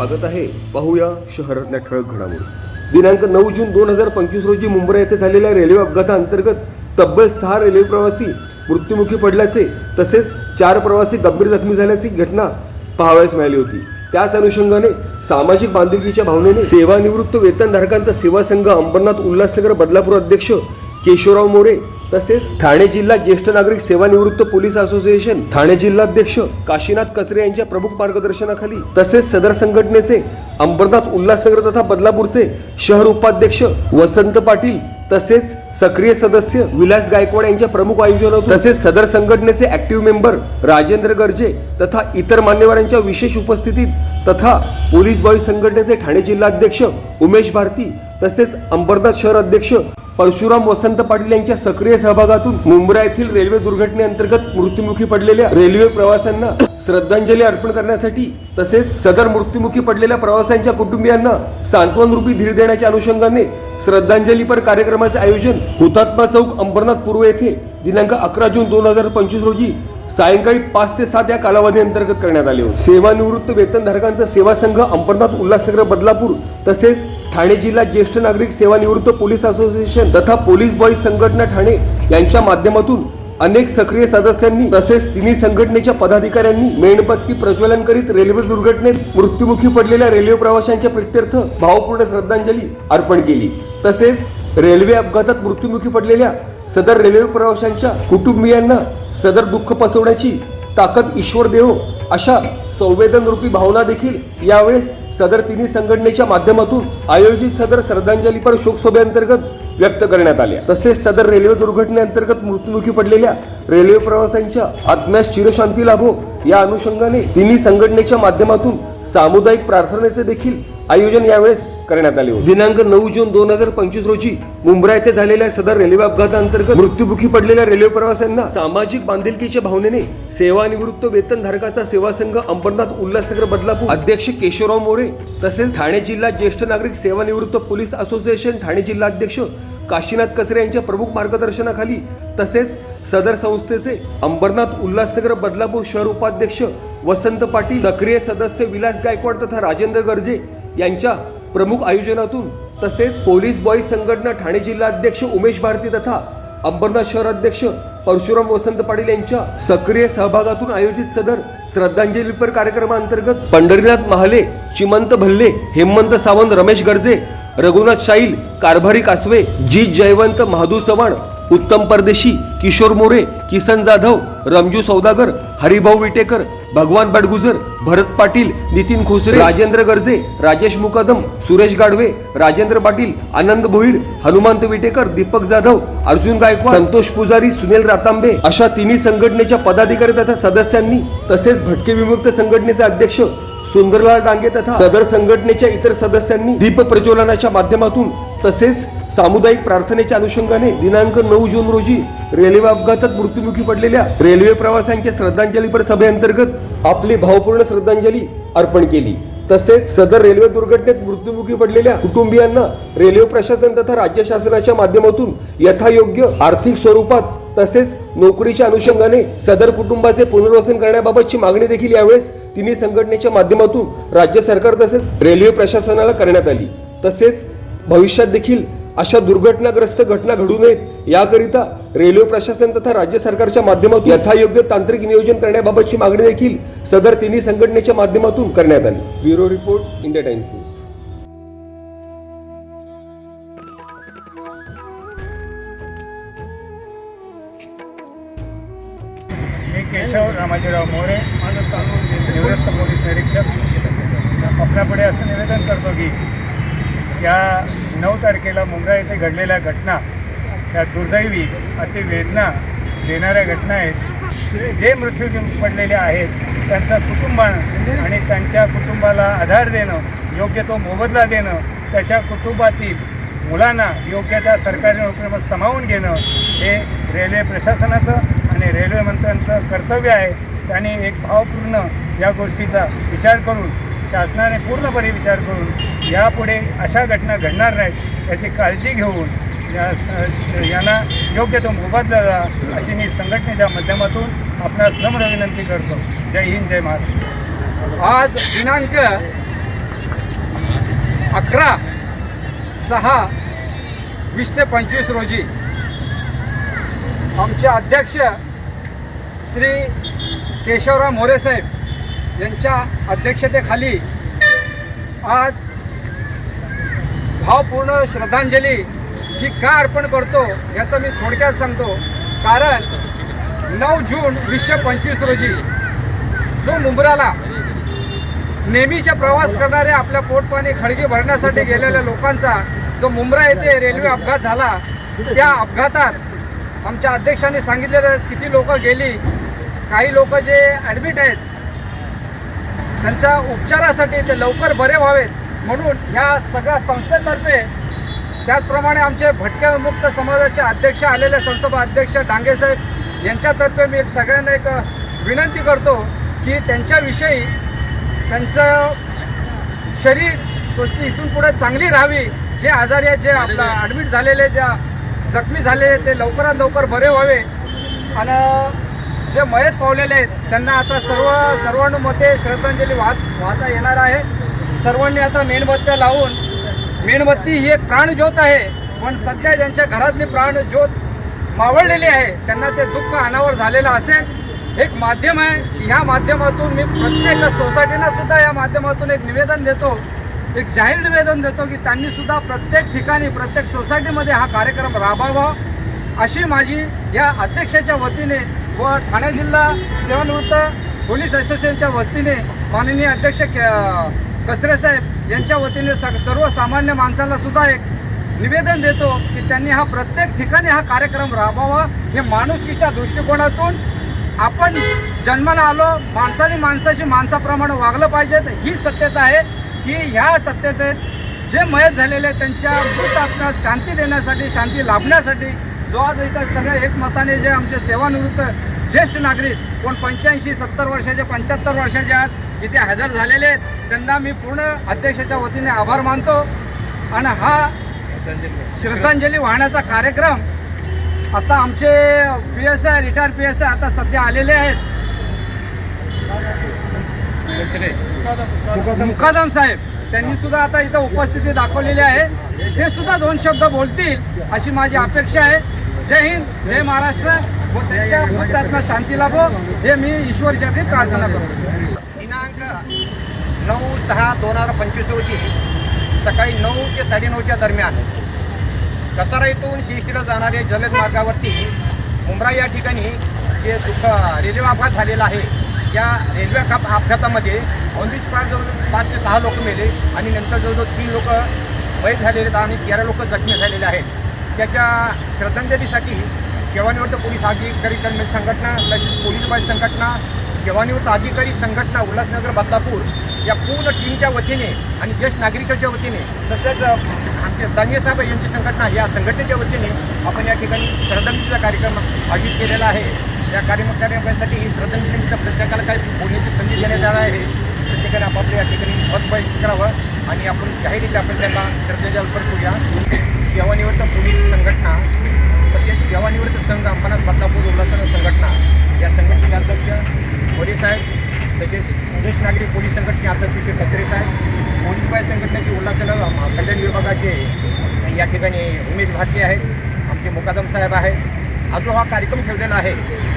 स्वागत आहे. पाहूया शहरातल्या ठळक घडामोडी. दिनांक नऊ जून दोन हजार पंचवीस रोजी मुंबई येथे झालेल्या रेल्वे अपघाताअंतर्गत तब्बल सहा रेल्वे प्रवासी मृत्युमुखी पडल्याचे तसेच चार प्रवासी गंभीर जखमी झाल्याची घटना पाहावयास मिळाली होती. त्याच अनुषंगाने सामाजिक बांधिलकीच्या भावनेने सेवानिवृत्त वेतनधारकांचा सेवा संघ अंबरनाथ उल्हासनगर बदलापूर अध्यक्ष केशवराव मोरे तसेच ठाणे जिल्हा ज्येष्ठ नागरिक सेवानिवृत्त पोलीस असोसिएशन ठाणे जिल्हाध्यक्ष काशीनाथ कचरे यांच्या प्रमुख मार्गदर्शनाखाली तसेच सदर संघटनेचे अंबरनाथ उल्हासनगर तथा बदलापूरचे शहर उपाध्यक्ष वसंत पाटील तसेच सक्रिय सदस्य विलास गायकवाड यांच्या प्रमुख आयोजनातून तसेच सदर संघटनेचे ऍक्टिव्ह मेंबर राजेंद्र गर्जे तथा इतर मान्यवरांच्या विशेष उपस्थितीत तथा पोलीस बॉईज संघटनेचे ठाणे जिल्हाध्यक्ष उमेश भारती तसेच अंबरनाथ शहर अध्यक्ष परशुराम वसंत पाटील यांच्या सक्रिय सहभागातून मुंब्रा येथील रेल्वे दुर्घटनेअंतर्गत मृत्युमुखी पडलेल्या रेल्वे प्रवाशांना श्रद्धांजली अर्पण करण्यासाठी तसेच सदर मृत्युमुखी पडलेल्या प्रवाशांच्या कुटुंबियांना सांत्वन रूपी धीर देण्याच्या अनुषंगाने श्रद्धांजलीपर कार्यक्रमाचे आयोजन हुतात्मा चौक अंबरनाथ पूर्व येथे दिनांक अकरा जून दोन हजार पंचवीस रोजी सायंकाळी पाच ते सात या कालावधी अंतर्गत करण्यात आले होते. सेवानिवृत्त वेतनधारकांचा सेवा संघ अंबरनाथ उल्हासनगर बदलापूर तसेच ठाणे जिल्हा ज्येष्ठ नागरिक सेवानिवृत्त पोलीस असोसिएशन तथा पोलीस बॉईज संघटना ठाणे यांच्या माध्यमातून अनेक सक्रिय सदस्यांनी तसेच तिन्ही संघटनेच्या पदाधिकाऱ्यांनी मेणबत्ती प्रज्वलन करीत रेल्वे दुर्घटनेत मृत्युमुखी पडलेल्या रेल्वे प्रवाशांच्या प्रित्यर्थ भावपूर्ण श्रद्धांजली अर्पण केली. तसेच रेल्वे अपघातात मृत्युमुखी पडलेल्या सदर रेल्वे प्रवाशांच्या कुटुंबियांना सदर दुःख पसवण्याची ताकद ईश्वर देव अशा संवेदनरूपी भावना देखील यावेळेस सदर तिन्ही संघटनेच्या माध्यमातून आयोजित सदर श्रद्धांजलीपर शोकसभेअंतर्गत व्यक्त करण्यात आल्या. तसेच सदर रेल्वे दुर्घटनेअंतर्गत मृत्युमुखी पडलेल्या रेल्वे प्रवाशांच्या आत्म्यास चिरशांती लाभो या अनुषंगाने तिन्ही संघटनेच्या माध्यमातून सामुदायिक प्रार्थनेचे देखील आयोजन यावेळेस करण्यात आले होते. दिनांक नऊ जून दोन हजार पंचवीस रोजी मुंब्रा येथे झालेल्या सदर रेल्वे अपघातांतर्गत मृत्युमुखी पडलेल्या रेल्वे प्रवाशांना सामाजिक बांधिलकीच्या भावनेने सेवानिवृत्त वेतनधारकाचा सेवा संघ अंबरनाथ उल्हासनगर बदलापूर अध्यक्ष केशवराव मोरे तसेच ठाणे जिल्हा ज्येष्ठ नागरिक सेवानिवृत्त पोलीस असोसिएशन ठाणे जिल्हाध्यक्ष काशीनाथ कचरे यांच्या प्रमुख मार्गदर्शनाखाली तसेच सदर संस्थेचे अंबरनाथ उल्हासनगर बदलापूर शहर उपाध्यक्ष वसंत पाटील सक्रिय सदस्य विलास गायकवाड तथा राजेंद्र गर्जे यांच्या प्रमुख आयोजनातून तसेच पोलीस बॉईज संघटना ठाणे जिल्हा अध्यक्ष उमेश भारती तथा अंबरनाथ शहर अध्यक्ष परशुराम वसंत पाटील यांच्या सक्रिय सहभागातून आयोजित सदर श्रद्धांजलीपर कार्यक्रमाअंतर्गत पंढरीनाथ महाले चिमंत भल्ले हेमंत सावंत रमेश गर्जे रघुनाथ शाईल कारभारी कासवे जी जयवंत महादू चव्हाण उत्तम परदेशी किशोर मोरे किसन जाधव रमजू सौदागर हरिभाऊ विटेकर भगवान बडगुजर भरत पाटील नितीन खोसरे राजेंद्र गर्जे राजेश मुकदम सुरेश गाडवे राजेंद्र पाटील आनंद भोईर हनुमंत विटेकर दीपक जाधव अर्जुन गायकवाड संतोष पुजारी सुनील रातांबे अशा तिन्ही संघटनेच्या पदाधिकारी तथा सदस्यांनी तसेच भटके विमुक्त संघटनेचे अध्यक्ष सुंदरलाल डांगे तथा सदर संघटनेच्या इतर सदस्यांनी दीप प्रज्वलनाच्या माध्यमातून तसेच सामुदायिक प्रार्थनेच्या अनुषंगाने दिनांक नऊ जून रोजी रेल्वे अपघातात मृत्युमुखी पडलेल्या रेल्वे प्रवाशांच्या श्रद्धांजलीपर सभेअंतर्गत आपली भावपूर्ण श्रद्धांजली अर्पण केली. तसेच सदर रेल्वे दुर्घटनेत मृत्युमुखी पडलेल्या कुटुंबियांना रेल्वे प्रशासन तथा राज्य शासनाच्या माध्यमातून यथायोग्य आर्थिक स्वरूपात तसेच नोकरीच्या अनुषंगाने सदर कुटुंबाचे पुनर्वसन करण्याबाबतची मागणी देखील यावेळेस तिन्ही संघटनेच्या माध्यमातून राज्य सरकार तसेच रेल्वे प्रशासनाला करण्यात आली. तसेच भविष्यात देखील अशा दुर्घटनाग्रस्त घटना घडू नयेत याकरिता रेल्वे प्रशासन तथा राज्य सरकारच्या माध्यमातून यथायोग्य तांत्रिक नियोजन करण्याबाबतची मागणी देखील सदर तिन्ही संघटनेच्या माध्यमातून करण्यात आली. Bureau report India Times news. Bajirao More निवृत्त पोलीस निरीक्षक. आपल्यापुढे असं निवेदन करतो की या नऊ तारखेला मुंब्रा येथे घडलेल्या घटना या दुर्दैवी अति वेदना देणाऱ्या घटना आहेत. जे मृत्यू पडलेले आहेत त्यांचा कुटुंब आणि त्यांच्या कुटुंबाला आधार देणं योग्य तो मोबदला देणं त्याच्या कुटुंबातील मुलांना योग्य त्या सरकारी नोकरीमध्ये सामावून घेणं हे रेल्वे प्रशासनाचं आणि रेल्वे मंत्र्यांचं कर्तव्य आहे. आणि एक भावपूर्ण या गोष्टीचा विचार करून शासनाने पूर्णपणे विचार करून यापुढे अशा घटना घडणार नाहीत याची काळजी घेऊन या यांना योग्य तो मोबदला द्यावा अशी मी संघटनेच्या माध्यमातून आपणास नम्र विनंती करतो. जय हिंद जय महाराष्ट्र. आज दिनांक अकरा सहा वीसशे पंचवीस रोजी आमचे अध्यक्ष श्री केशवराव मोरे साहेब यांच्या अध्यक्षतेखाली आज भावपूर्ण श्रद्धांजली ही का अर्पण करतो याचं मी थोडक्यात सांगतो. कारण नऊ जून वीसशे पंचवीस रोजी जो मुंब्राला नेहमीचा प्रवास करणारे आपल्या पोटपाणी खळगी भरण्यासाठी गेलेल्या लोकांचा जो मुंब्रा येथे रेल्वे अपघात झाला त्या अपघातात आमच्या अध्यक्षांनी सांगितलेलं किती लोक गेली काही लोक जे ॲडमिट आहेत त्यांच्या उपचारासाठी ते लवकर बरे व्हावेत. म्हणून ह्या सगळ्या संस्थेतर्फे त्याचप्रमाणे आमचे भटक्या मुक्त समाजाचे अध्यक्ष आलेले संसभा अध्यक्ष डांगे साहेब यांच्यातर्फे मी एक सगळ्यांना एक विनंती करतो की त्यांच्याविषयी त्यांचं शरीर स्वच्छ इथून पुढे चांगली राहावी. जे आजारी आहेत जे आपला ॲडमिट झालेले ज्या जखमी झालेले ते लवकरात लवकर बरे व्हावे. आणि जे मयत पावलेले आहेत त्यांना आता सर्व सर्वानुमते श्रद्धांजली वाहत वाहता येणार आहे. सर्वांनी आता मेणबत्त्या लावून मेणबत्ती ही एक प्राणज्योत आहे. पण सध्या ज्यांच्या घरातली प्राणज्योत मावळलेली आहे त्यांना ते दुःख अनावर झालेलं असेल. एक माध्यम आहे ह्या माध्यमातून मी प्रत्येक सोसायटीना सुद्धा या माध्यमातून एक निवेदन देतो एक जाहीर निवेदन देतो की त्यांनी सुद्धा प्रत्येक ठिकाणी प्रत्येक सोसायटीमध्ये हा कार्यक्रम राबवावा. अशी माझी या अध्यक्षाच्या वतीने व ठाणे जिल्हा सेवानिवृत्त पोलीस असोसिएशनच्या वतीने माननीय अध्यक्ष के- कचरे साहेब यांच्या वतीने स सर्वसामान्य माणसाला सुद्धा एक निवेदन देतो की त्यांनी हा प्रत्येक ठिकाणी हा कार्यक्रम राबवावा. हे माणुसकीच्या दृष्टिकोनातून आपण जन्माला आलो माणसाने माणसाशी माणसाप्रमाणे वागलं पाहिजे. ही सत्यता आहे की ह्या सत्यतेत जे मयत झालेले त्यांच्या मृत आत्म्यास शांती देण्यासाठी शांती लाभण्यासाठी जो आज इथं सगळे एकमताने जे आमचे सेवानिवृत्त ज्येष्ठ नागरिक कोण पंच्याऐंशी सत्तर वर्षाचे पंच्याहत्तर वर्षाचे आहेत इथे हजर झालेले आहेत त्यांना मी पूर्ण अध्यक्षाच्या वतीने आभार मानतो. आणि हा श्रद्धांजली वाहण्याचा कार्यक्रम आता आमचे P S I retire P S I आता सध्या आलेले आहेत. मुकादम साहेब. त्यांनी सुद्धा आता इथं उपस्थिती दाखवलेली आहे. ते सुद्धा दोन शब्द बोलतील अशी माझी अपेक्षा आहे. जय हिंद जय महाराष्ट्र. व त्यांच्या भक्तात्मा शांती लाभो. हे मी ईश्वर चरणी प्रार्थना करतो. दिनांक नऊ सहा दोन हजार पंचवीस रोजी सकाळी नऊ ते साडेनऊच्या दरम्यान कसारा येथून शिर्डीला जाणाऱ्या जलद मार्गावरती मुंब्रा या ठिकाणी जे दुःख रेल्वे अपघात झालेला आहे. या रेल्वे काप अपघातामध्ये ऑन दी स्पॉट जवळजवळ पाच ते सहा लोक मेले आणि नंतर जवळजवळ तीन लोक मयत झालेले आहेत आणि तेरा लोक जखमी झालेले आहेत. त्याच्या श्रद्धांजलीसाठी सेवानिवृत्त पोलीस अधिकारी कर्मचारी संघटना तसेच पोलीस बाई संघटना सेवानिवृत्त अधिकारी संघटना उल्हासनगर बदलापूर या पूर्ण टीमच्या वतीने आणि ज्येष्ठ नागरिकांच्या वतीने तसेच आमचे दानिये साहेब यांची संघटना या संघटनेच्या वतीने आपण या ठिकाणी श्रद्धांजलीचा कार्यक्रम आयोजित केलेला आहे. या कार्यक्रमासाठी ही श्रद्धांजली प्रत्येकाला काही बोलण्याची संधी देण्यात आली आहे. प्रत्येकाने आपापल्या या ठिकाणी मत करावं आणि आपण जाहीर आपण त्यांना श्रद्धेचा अर्पण करूया. सेवानिवृत्त पोलीस संघटना तसेच सेवानिवृत्त संघ अंबरनाथ बदलापूर उल्हासन संघटना या संघटनेचे अध्यक्ष मोरे साहेब तसेच ज्येष्ठ नागरिक पोलीस संघटने अध्यक्ष श्री कचरे साहेब पोलीस बाय संघटनेचे उल्हासन कल्याण विभागाचे या ठिकाणी उमेश भाटके आहेत. आमचे मुकादम साहेब आहेत. हा जो हा कार्यक्रम ठेवलेला आहे.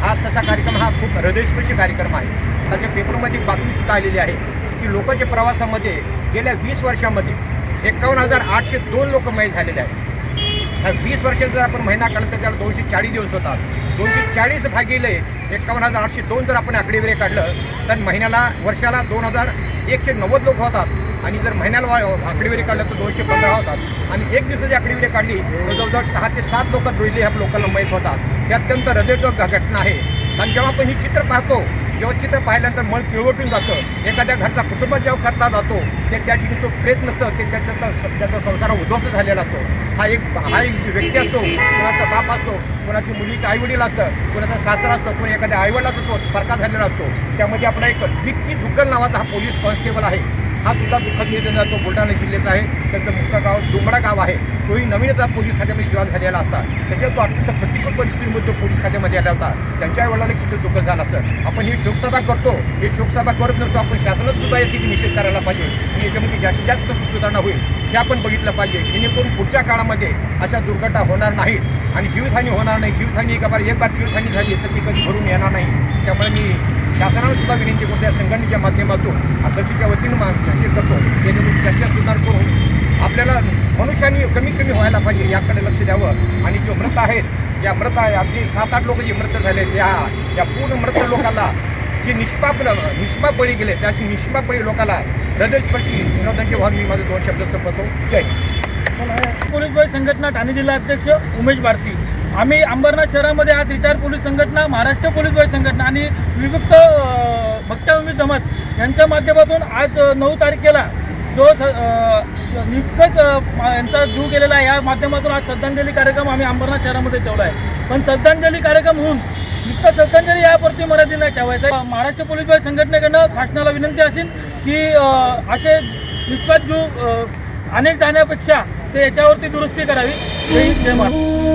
हा तसा कार्यक्रम हा खूप हृदयस्पर्शी कार्यक्रम आहे. त्याच्या पेपरमध्ये बातमीसुद्धा आलेली आहे की लोकांच्या प्रवासामध्ये गेल्या वीस वर्षामध्ये एकावन्न हजार आठशे दोन लोक मयत झालेले आहेत. वीस वर्षाचा जर आपण महिना काढला तर त्याला दोनशे चाळीस दिवस होतात. दोनशे चाळीस भागिले एकावन्न हजार आठशे दोन जर आपण आकडेवारी काढलं तर महिन्याला वर्षाला दोन हजार एकशे नव्वद लोक होतात. आणि जर महिन्याला आकडेवारी काढलं तर दोनशे पंधरा होतात. आणि एक दिवसाची आकडेवारी काढली तर जवळजवळ सहा ते सात लोक रोहिले ह्या लोकांना माहीत होतात ही अत्यंत हृदयद्रोह घटना आहे. आणि जेव्हा आपण ही चित्र पाहतो जेव्हा चित्र पाहिल्यानंतर मन पिळवटून जातं. एखाद्या घरचा कुटुंब जेव्हा करता जातो ते त्या ठिकाणी तो प्रेत नसतं ते त्याचा त्याचा संसार उद्ध्वस्त झालेला असतो. हा एक हा एक व्यक्ती असतो कोणाचा बाप असतो कोणाची मुलीचे आईवडील असतं कोणाचा सासरा असतो कोणी एखाद्या आईवडिलाचा तो फरका झालेला असतो. त्यामध्ये आपला एक विक्की दुग्गल नावाचा हा पोलीस कॉन्स्टेबल आहे. हा सुद्धा दुःखद निवेदन तो बुलढाणा जिल्ह्याचा आहे. त्याचं मुख्य गाव डोंगरा गाव आहे. तोही नवीनच पोलीस खात्यामध्ये जॉईन झालेला असता. त्याच्यात तो अत्यंत प्रतिकूल परिस्थितीमध्ये तो पोलीस खात्यामध्ये आला होता. त्यांच्या वडिलांना किती दुःख झालं असतं. आपण ही शोकसभा करतो. ही शोकसभा करत नसतो. आपण शासनात सुद्धा याची निषेध करायला पाहिजे. आणि याच्यामध्ये जास्तीत जास्त कसं सुधारणा होईल. हे आपण बघितलं पाहिजे. जेणेकरून पुढच्या काळामध्ये अशा दुर्घटना होणार नाहीत. आणि जीवितहानी होणार नाही. जीवितहानी एका बार एक बार जीवितहानी झाली तर ती कधी भरून येणार नाही. त्यामुळे मी शासनाला सुद्धा विनंती करतो या संघटनेच्या माध्यमातून अध्यक्षाच्या वतीनं मागणी करतो त्याच्यातून चर्चा सुधार करून आपल्याला मनुष्याने कमी कमी व्हायला पाहिजे याकडे लक्ष द्यावं. आणि जो मृत आहेत या मृत आहे अगदी सात आठ लोक जे मृत झाले त्या या पूर्ण मृत लोकांना जे निष्पाप निष्पाप बळी गेले त्या निष्पाप बळी लोकांना हृदयस्पर्शी विनोदांची व्हावी मी माझे दोन शब्द संपवतो. जय पोलीस बळ संघटना ठाणे जिल्हा अध्यक्ष उमेश भारती. आम्ही अंबरनाथ शहरामध्ये आज रिटायर पोलीस संघटना महाराष्ट्र पोलीस बळ संघटना आणि विमुक्त अ, जमात यांच्या माध्यमातून आज नऊ तारखेला जो स- निष्पक्ष यांचा जीव गेलेला आहे या माध्यमातून आज श्रद्धांजली कार्यक्रम आम्ही अंबरनाथ शहरामध्ये ठेवला आहे. पण श्रद्धांजली कार्यक्रम होऊन नुसतं श्रद्धांजली यावरती मराठी नाही ठेवायचं. आहे. महाराष्ट्र पोलीस बळ संघटनेकडनं शासनाला विनंती असेल की असे निष्पक्ष जीव अनेक जाण्यापेक्षा ते याच्यावरती दुरुस्ती करावी. जय जय महाराष्ट्र.